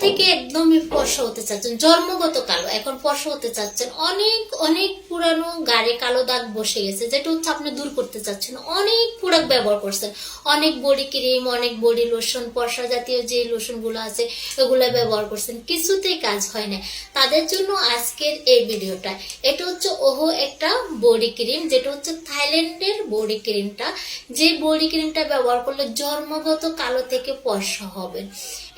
থেকে একদমই পশ হতে চাচ্ছেন জন্মগত কালো এখন পশ হতে চাচ্ছেন অনেক অনেক পুরানো গাড়ি কালো দাগ বসে গেছে, যেটা হচ্ছে আপনি দূর করতে চাচ্ছেন। অনেক প্রোডাক্ট ব্যবহার করছেন। অনেক বডি ক্রিম অনেক বডি লোশন ফর্সা জাতীয় যে লোশনগুলো আছে এগুলো ব্যবহার করছেন। কিছুতেই কাজ হয় না। তাদের জন্য আজকের এই ভিডিওটা, এটা হচ্ছে ওহো একটা বডি ক্রিম যেটা হচ্ছে থাইল্যান্ডের বডি ক্রিমটা যে বডি ক্রিমটা ব্যবহার করলে জন্মগত কালো থেকে ফর্সা হবে।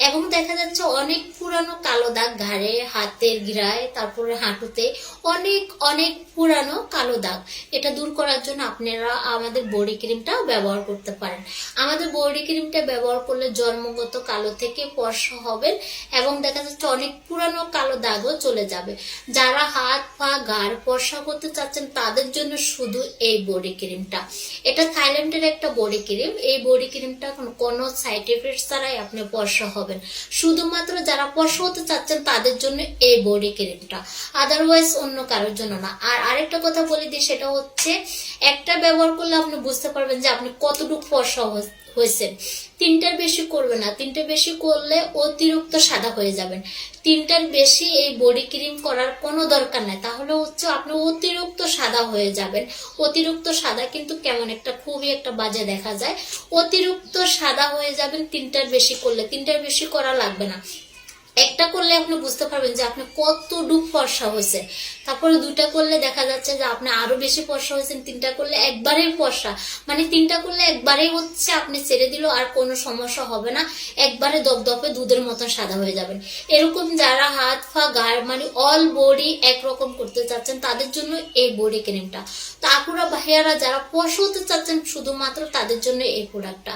এবং দেখা যাচ্ছে অনেক পুরানো কালো দাগ ঘাড়ে, হাতের গিরায় তারপরে হাঁটুতে অনেক অনেক পুরানো কালো দাগ। এটা দূর করার জন্য আপনারা আমাদের বডি ক্রিমটা ব্যবহার করতে পারেন। আমাদের বডি ক্রিমটা ব্যবহার করলে জন্মগত কালো থেকে ফর্সা হবেন এবং দেখা যাচ্ছে অনেক পুরানো কালো দাগও চলে যাবে। যারা হাত পা গাড় ফর্সা করতে চাচ্ছেন, তাদের জন্য শুধু এই বডি ক্রিমটা। এটা থাইল্যান্ডের একটা বডি ক্রিম। এই বডি ক্রিমটা কোনো সাইড এফেক্ট ছাড়াই আপনি ফর্সা হবেন। শুধুমাত্র যারা ফর্সা হতে চাচ্ছেন, তাদের জন্য এই বডি ক্রিমটা। আদারওয়াইজ অন্য কারোর জন্য না। আর আরেকটা কথা বলে দিই, সেটা হচ্ছে একটা ব্যবহার করলে আপনি বুঝতে পারবেন যে আপনি কতটুকু ফর্সা হয়ে- হয়েছেন। তিনটার বেশি করবে না। তিনটার বেশি করলে অতিরিক্ত সাদা হয়ে যাবেন। তিনটার বেশি এই বডি ক্রিম করার কোনো দরকার নাই। তাহলে হচ্ছে আপনি অতিরিক্ত সাদা হয়ে যাবেন। অতিরিক্ত সাদা কিন্তু কেমন একটা খুবই একটা বাজে দেখা যায়। অতিরিক্ত সাদা হয়ে যাবেন তিনটার বেশি করলে। তিনটার বেশি করা লাগবে না। একটা করলে আপনি বুঝতে পারবেন যে আপনি কত ডুব হয়েছে তারপরে দুইটা করলে দেখা যাচ্ছে যে আপনি আরও বেশি ফর্সা হয়েছেন, তিনটা করলে একবারেই ফর্সা। মানে তিনটা করলে একবারেই হচ্ছে আপনি ছেড়ে দিল আর কোনো সমস্যা হবে না, একবারে দপদপে দুধের মতন সাদা হয়ে যাবেন। এরকম যারা হাত, পা গাড় মানে অল বডি একরকম করতে চাচ্ছেন, তাদের জন্য এই বডি ক্রিমটা তো আপুরা, ভাইয়ারা যারা ফর্সা হতে চাচ্ছেন, শুধুমাত্র তাদের জন্য এই প্রোডাক্টটা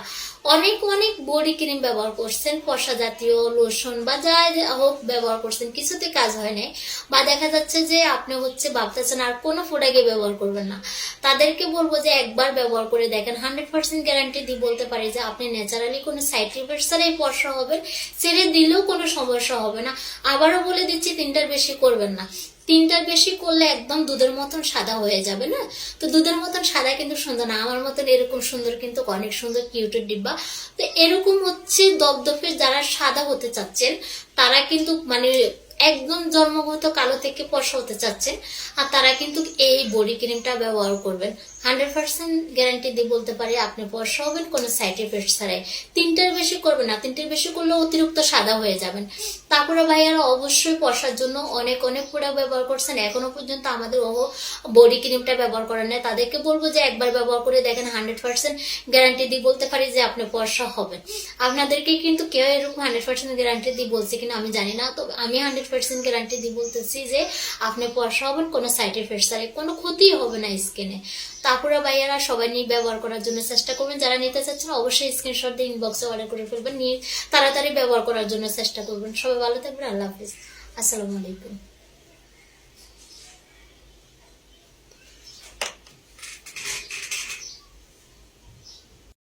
অনেক অনেক বডি ক্রিম ব্যবহার করছেন, ফর্সা জাতীয় লোশন বা যা হোক ব্যবহার করছেন, কিছুতে কাজ হয় নাই। বা দেখা যাচ্ছে যে আপনি হচ্ছে ভাবতেছেন আর কোনো প্রোডাক্টে ব্যবহার করবেন না। তাদেরকে বলব যে একবার ব্যবহার করে দেখেন। হান্ড্রেড পার্সেন্ট গ্যারান্টি দিয়ে বলতে পারি যে আপনি ন্যাচারালি কোনো সাইড ইফেক্ট ছাড়াই পরশা হবেন। ছেড়ে দিলেও কোনো সমস্যা হবে না। আবারও বলে দিচ্ছি, তিনটার বেশি করবেন না। তিনটার বেশি করলে একদম দুধের মতন সাদা হয়ে যাবে, না? তো দুধের মতন সাদা কিন্তু সুন্দর না, আমার মতন এরকম সুন্দর কিন্তু অনেক সুন্দর কিউটের ডিব্বা। তো এরকম হচ্ছে দপদপে যারা সাদা হতে চাচ্ছেন, তারা কিন্তু মানে একদম জন্মগত কালো থেকে ফর্সা হতে চাচ্ছেন আর তারা কিন্তু এই বডি ক্রিমটা ব্যবহার করবেন। হান্ড্রেড পার্সেন্ট গ্যারান্টি দিয়ে বলতে পারি, আপনি ফর্সা হবেন, কোনো সাইড এফেক্ট ছাড়াই। তিনটার বেশি করবেন না, তিনটার বেশি করলে অতিরিক্ত সাদা হয়ে যাবেন। তারপরে ভাইয়ারা অবশ্যই ফর্সার জন্য অনেক অনেক প্রোডাক্ট ব্যবহার করছেন। এখনও পর্যন্ত আমাদের ও বডি ক্রিমটা ব্যবহার করেন না তাদেরকে বলব যে একবার ব্যবহার করে দেখেন হান্ড্রেড পার্সেন্ট গ্যারান্টি দিয়ে বলতে পারি যে আপনি ফর্সা হবেন। আপনাদেরকে কিন্তু কেউ এরকম হান্ড্রেড পার্সেন্ট গ্যারান্টি দিয়ে বলছে কিনা আমি জানি না, তবে আমি হান্ড্রেড পার্সেন্ট গ্যারান্টি দিয়ে বলতেছি যে আপনি পয়সা হবেন কোনো সাইড এফেক্ট আর কোনো ক্ষতি হবে না স্কিনে তারপরে ভাইয়ারা সবাই নিয়ে ব্যবহার করার জন্য চেষ্টা করবেন। যারা নিতে চাচ্ছেন অবশ্যই স্ক্রিনশট দিয়ে ইনবক্সে অর্ডার করে ফেলবেন। নিয়ে তাড়াতাড়ি ব্যবহার করার জন্য চেষ্টা করবেন। সবাই ভালো থাকবেন। আল্লাহ হাফিজ। আসসালামু আলাইকুম।